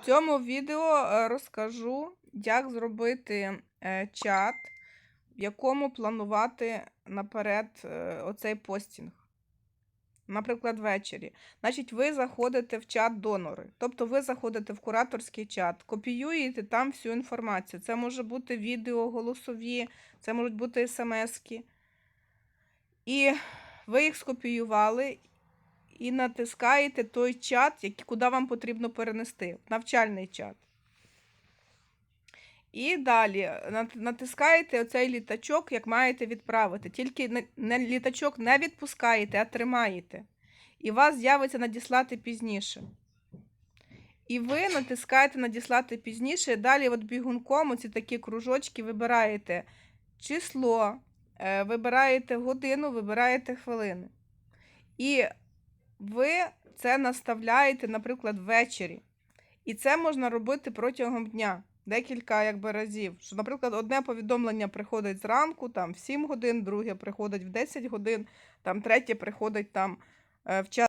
В цьому відео е, розкажу, як зробити е, чат, в якому планувати наперед е, оцей постінг. Наприклад, ввечері. Значить, ви заходите в чат донори. Тобто ви заходите в кураторський чат, копіюєте там всю інформацію. Це може бути відео, голосові, це можуть бути смски. І ви їх скопіювали і натискаєте той чат, який, куди вам потрібно перенести, навчальний чат. І далі натискаєте оцей літачок, як маєте відправити. Тільки не, літачок не відпускаєте, а тримаєте. І вас з'явиться надіслати пізніше. І ви натискаєте надіслати пізніше. Далі, от бігунком, оці такі кружочки, вибираєте число, е, вибираєте годину, вибираєте хвилини. І ви це наставляєте, наприклад, ввечері. І це можна робити протягом дня, декілька якби, разів. Що, наприклад, одне повідомлення приходить зранку, там в 7 годин, друге приходить в 10 годин, там третє приходить там е, в час.